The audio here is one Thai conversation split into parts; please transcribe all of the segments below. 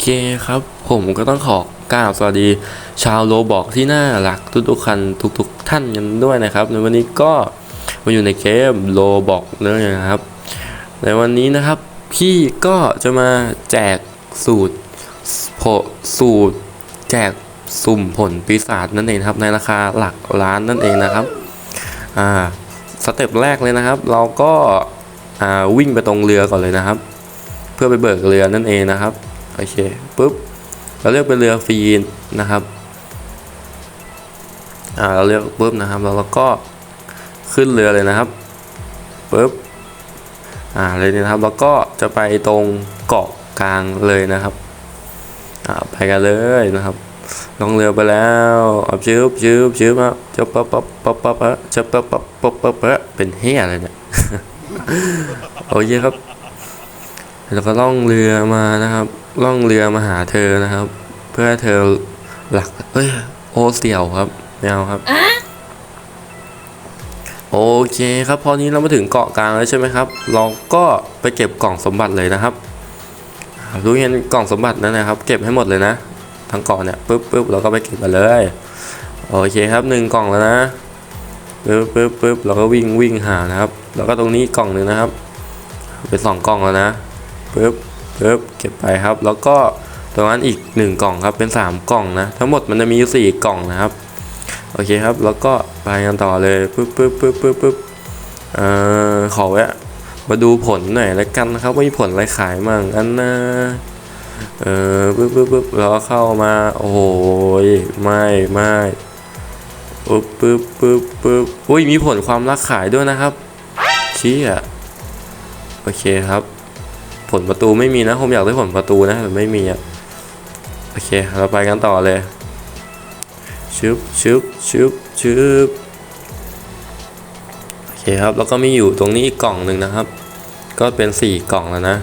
เคครับ ผมก็ต้องขอกราบสวัสดี ชาวโลบอกที่น่ารักทุกๆคันทุกๆ ท่านกันด้วยนะครับ ในวันนี้ก็มาอยู่ในเกมโลบอกเลยนะครับ ในวันนี้นะครับพี่ก็จะมาแจกสูตรโผสูตร แจกสุ่มผลปีศาจนั่นเองครับ ในราคาหลักล้านนั่นเองนะครับอ่าสเต็ปแรกเลยนะครับ เราก็อ่าวิ่งไปตรงเรือก่อนเลยนะครับ เพื่อไปเบิกเรือนั่นเองนะครับ โอเคปุ๊บเราเลือกเป็นเรือฟรีนนะครับอ่าเราเลือกปุ๊บนะครับแล้วเราก็ขึ้นเรือเลยนะครับปุ๊บอ่าเลยนะครับ แล้วก็จะไปตรงเกาะกลางเลยนะครับอ่าไปกันเลยนะครับลงเรือไปแล้วอับชืบชืบชืบอะจะปั๊บปั๊บปั๊บปั๊บอะจะปั๊บปั๊บปั๊บปั๊บอะเป็นเฮียอะไรเนี่ยโอเคครับแล้วก็ล่องเรือมานะครับ ล่องเรือมาหาเธอนะครับ เพื่อให้เธอหลักเอ้ยโอเสี่ยวครับไม่เอาครับ โอเคครับพอนี้เรามาถึงเกาะกลางแล้วใช่ไหมครับ เราก็ไปเก็บกล่องสมบัติเลยนะครับอ่ารู้เห็นกล่องสมบัตินั่นนะครับ เก็บให้หมดเลยนะทั้งเกาะเนี่ยปึ๊บปึ๊บเราก็ไปเก็บมาเลยโอเคครับหนึ่งกล่องแล้วนะปึ๊บปึ๊บปึ๊บเราก็วิ่งวิ่งหานะครับ แล้วก็ตรงนี้กล่องหนึ่งนะครับเป็นสองกล่องแล้วนะปึ๊บ ปึ๊บเก็บไปครับ แล้วก็ตรงนั้นอีกหนึ่งกล่องครับเป็นสามกล่องนะ ทั้งหมดมันจะมีอยู่สี่กล่องนะครับ โอเคครับ แล้วก็ไปกันต่อเลยปึ๊บปึ๊บปึ๊บปึ๊บปึ๊บเอ่อขอแวะมาดูผลหน่อยแล้วกันนะครับว่ามีผลอะไรขายมั่งอันนะเออปึ๊บปึ๊บปึ๊บแล้วก็เข้ามาโอ้โหยไม่ไม่ปึ๊บปึ๊บปึ๊บปึ๊บอุ้ยมีผลความรักขายด้วยนะครับชี้อะโอเคครับ ผลประตูไม่มีนะผมอยากได้ผลประตูนะแต่ไม่มีอะโอเค เราไปกันต่อเลยชึบชึบชึบชึบโอเคครับแล้วก็มีอยู่ตรงนี้อีกกล่องหนึ่งนะครับ ก็เป็นสี่กล่องแล้วนะ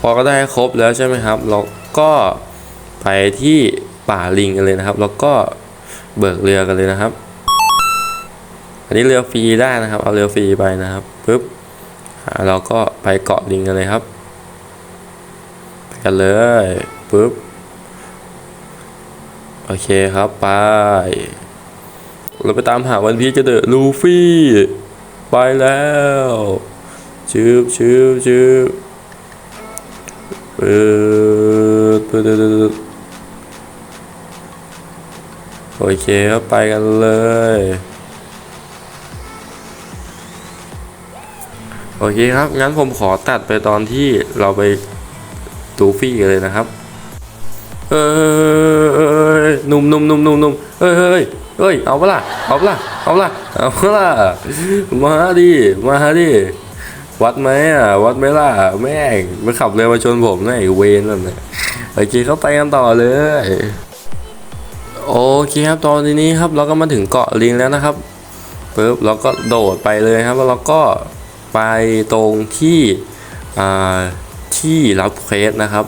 พอก็ได้ครบแล้วใช่ไหมครับเราก็ไปที่ป่าลิงกันเลยนะครับ แล้วก็เบิกเรือกันเลยนะครับ อันนี้เรือฟรีได้นะครับ เอาเรือฟรีไปนะครับปึ๊บเราก็ไปเกาะลิงกันเลยครับ กันเลยปุ๊บโอเคครับไป เราไปตามหาวันพีชกันเถอะลูฟี่ ไปแล้วชืบชืบชืบปึ๊บปึ๊บปึ๊บปึ๊บโอเคครับไปกันเลยโอเคครับ งั้นผมขอตัดไปตอนที่เราไป ตูฟี่กันเลยนะครับ เอ้ยหนุ่มหนุ่มหนุ่มหนุ่มหนุ่มเฮ้ยเฮ้ยเฮ้ยเอาปล่ะเอาปล่ะเอาปล่ะเอาปล่ะมาดิมาดิวัดไหมอะวัดไหมล่ะแม่งมาขับเรือมาชนผมนะไอเวนนั่นน่ะโอเคเข้าไปกันต่อเลยโอเคครับตอนนี้ครับเราก็มาถึงเกาะลิงแล้วนะครับปุ๊บเราก็โดดไปเลยครับแล้วเราก็ไปตรงที่อ่า ที่รับเควสนะครับ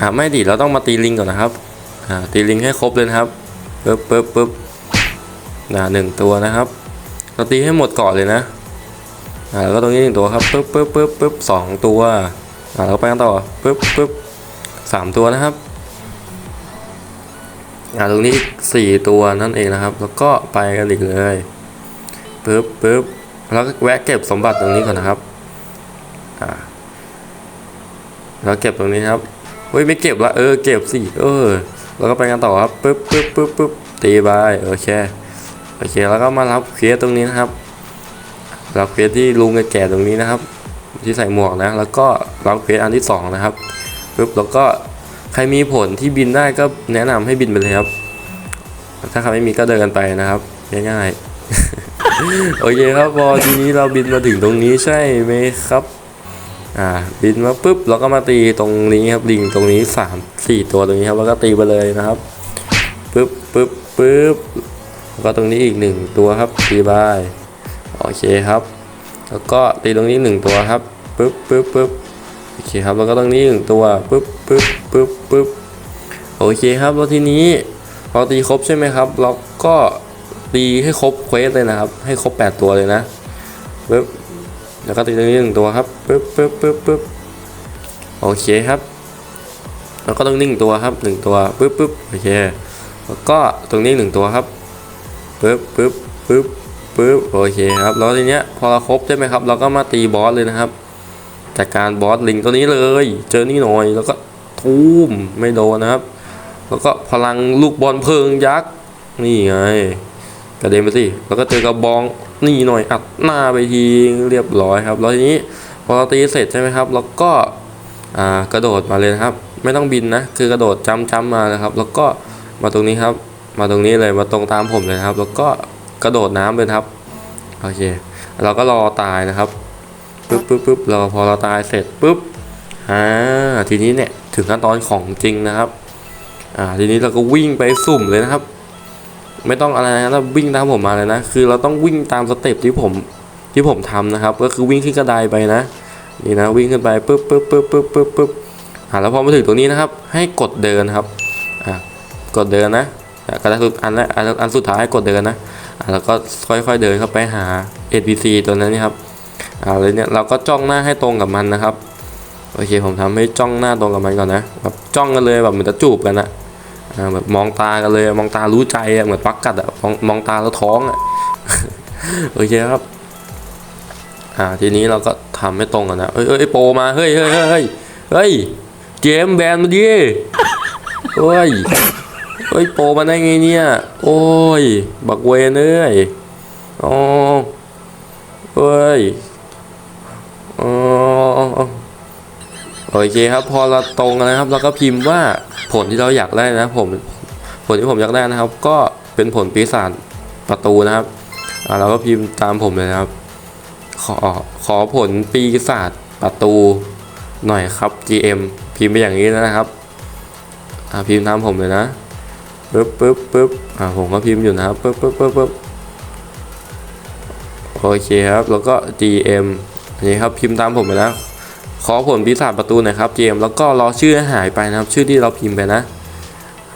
อ่าไม่ดิเราต้องมาตีลิงก่อนนะครับอ่าตีลิงให้ครบเลยนะครับปึ๊บปึ๊บปึ๊บอ่าหนึ่งตัวนะครับ เราตีให้หมดเกาะเลยนะอ่าแล้วก็ตรงนี้หนึ่งตัวครับปึ๊บปึ๊บปึ๊บปึ๊บสองตัวอ่าเราไปกันต่อปึ๊บปึ๊บสามตัวนะครับอ่าตรงนี้สี่ตัวนั่นเองนะครับ แล้วก็ไปกันอีกเลยปึ๊บปึ๊บแล้วแวะเก็บสมบัติตรงนี้ก่อนนะครับ อ่า แล้วเก็บตรงนี้ครับเฮ้ยไม่เก็บละเออเก็บสิเออ แล้วก็ไปกันต่อครับปึ๊บปึ๊บปึ๊บปึ๊บตีไปโอเคโอเคแล้วก็มารับเคสตรงนี้นะครับรับเคสที่ลุงแก่ตรงนี้นะครับ ที่ใส่หมวกนะ แล้วก็รับเคสอันที่สองนะครับปึ๊บแล้วก็ใครมีผลที่บินได้ก็แนะนำให้บินไปเลยครับ ถ้าใครไม่มีก็เดินไปนะครับง่ายๆโอเคครับพอทีนี้เราบินมาถึงตรงนี้ใช่ไหมครับ อ่าบินมาปุ๊บเราก็มาตีตรงนี้ครับลิงตรงนี้สามสี่ตัวตรงนี้ครับแล้วก็ตีไปเลยนะครับปุ๊บปุ๊บปุ๊บแล้วก็ตรงนี้อีกหนึ่งตัวครับตีบายโอเคครับ แล้วก็ตีตรงนี้หนึ่งตัวครับปุ๊บปุ๊บปุ๊บโอเคครับแล้วก็ตรงนี้หนึ่งตัวปุ๊บปุ๊บปุ๊บปุ๊บโอเคครับแล้วทีนี้พอตีครบใช่ไหมครับ เราก็ตีให้ครบเควสเลยนะครับ ให้ครบแปดตัวเลยนะปุ๊บ แล้วก็ตีตรงนี้หนึ่งตัวครับปึ๊บปึ๊บปึ๊บปึ๊บโอเคครับ แล้วก็ต้องนิ่งตัวครับหนึ่งตัวปึ๊บปึ๊บโอเคแล้วก็ตรงนี้หนึ่งตัวครับปึ๊บปึ๊บปึ๊บปึ๊บโอเคครับแล้วทีเนี้ยพอเราครบใช่ไหมครับ เราก็มาตีบอสเลยนะครับจากการบอสลิงตัวนี้เลย เจอนี่หน่อยแล้วก็ทูมไม่โดนนะครับ แล้วก็พลังลูกบอลเพลิงยักษ์นี่ไง กระเด็นไปสิแล้วก็เจอกระบองนี่หน่อยอัดหน้าไปทีเรียบร้อยครับ แล้วทีนี้พอเราตีเสร็จใช่ไหมครับแล้วก็กระโดดมาเลยนะครับ ไม่ต้องบินนะคือกระโดดจำจำมาเลยครับ แล้วก็มาตรงนี้ครับ มาตรงนี้เลยมาตรงตามผมเลยครับ แล้วก็กระโดดน้ำเลยครับโอเค เราก็รอตายนะครับปึ๊บปึ๊บปึ๊บรอพอเราตายเสร็จปุ๊บอ่าทีนี้เนี่ยถึงขั้นตอนของจริงนะครับอ่าทีนี้เราก็วิ่งไปสุ่มเลยนะครับ ไม่ต้องอะไรนะเราวิ่งตามผมมาเลยนะ คือเราต้องวิ่งตามสเต็ปที่ผมที่ผมทำนะครับ ก็คือวิ่งขึ้นกระไดไปนะ นี่นะวิ่งขึ้นไปปุ๊บปุ๊บปุ๊บปุ๊บปุ๊บปุ๊บอ่าแล้วพอมาถึงตรงนี้นะครับ ให้กดเดินครับอ่ากดเดินนะอะกระดาษสุดอันแรกอันอันสุดท้ายกดเดินนะอ่าแล้วก็ค่อยๆเดินเข้าไปหา NPC ตัวนั้นนี่ครับอ่าเลยเนี่ยเราก็จ้องหน้าให้ตรงกับมันนะครับโอเคผมทำให้จ้องหน้าตรงกับมันก่อนนะแบบจ้องกันเลยแบบเหมือนจะจูบกันอะ แบบมองตากันเลยมองตารู้ใจอะเหมือนปักกัดอะมองมองตาแล้วท้องอะโอเคครับ อ่าทีนี้เราก็ทำให้ตรงกันนะเอ้ยเอ้ยโปมาเฮ้ยเฮ้ยเฮ้ยเฮ้ยเจมแบนมาดิเฮ้ยเฮ้ยโปมาได้ไงเนี่ย โอ้ย บักเวนเอ้ยอ๋อเฮ้ยอ๋อ โอเคครับ พอเราตรงนะครับ เราก็พิมพ์ว่าผลที่เราอยากได้นะผมผลที่ผมอยากได้นะครับ ก็เป็นผลปีศาจประตูนะครับอ่าเราก็พิมพ์ตามผมเลยนะครับ ขอขอผลปีศาจประตูหน่อยครับ GM พิมพ์ไปอย่างนี้นะครับอ่าพิมพ์ตามผมเลยนะปึ๊บปึ๊บปึ๊บอ่าผมก็พิมพ์อยู่นะครับปึ๊บปึ๊บปึ๊บปึ๊บโอเคครับแล้วก็ GM อันนี้ครับพิมพ์ตามผมไปนะ ขอผลปีศาจประตูน่อยครับเจมแล้วก็รอชื่อหายไปนะครับ ชื่อที่เราพิมพ์ไปนะ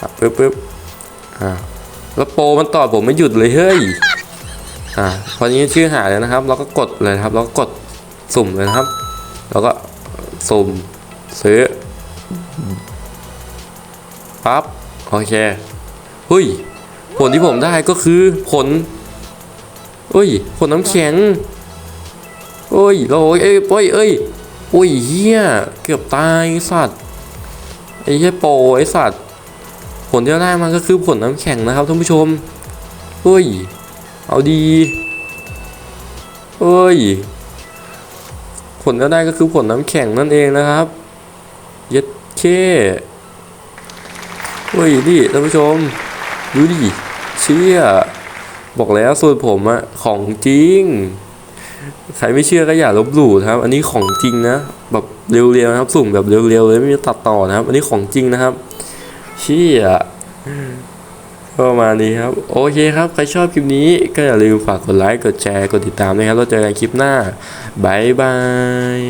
ครับปึ๊บปึ๊บอ่าแล้วโปมันตอบผมไม่หยุดเลยเฮ้ยอ่าพอนี้ชื่อหายแล้วนะครับ เราก็กดเลยครับแล้วก็กดสุ่มเลยนะครับ แล้วก็สุ่มซื้อปั๊บโอเคเฮ้ยผลที่ผมได้ก็คือผลเฮ้ยผลน้ำแข็งเฮ้ยเราเอ้ยเอ้ยเอ้ย อุ้ยเฮียเกือบตายสัตว์ไอ้เหี้ยโปไอ้สัตว์ผลที่เราได้มาก็คือผลน้ำแข็งนะครับท่านผู้ชมเฮ้ย เอาดีเฮ้ย ผลที่ได้ก็คือผลน้ำแข็งนั่นเองนะครับ เย็ดเคเฮ้ยดิท่านผู้ชม ดูดิ เชี่ย บอกแล้วส่วนผมอะของจริง ใครไม่เชื่อก็อย่าลบหลู่นะครับ อันนี้ของจริงนะ แบบเร็วๆนะครับสุ่มแบบเร็วๆเลยไม่มีตัดต่อนะครับ อันนี้ของจริงนะครับเชี่ยก็ประมาณนี้ครับ โอเคครับ ใครชอบคลิปนี้ก็อย่าลืมฝากกดไลค์ กดแชร์ กดติดตามนะครับ เราเจอกันคลิปหน้าบายบาย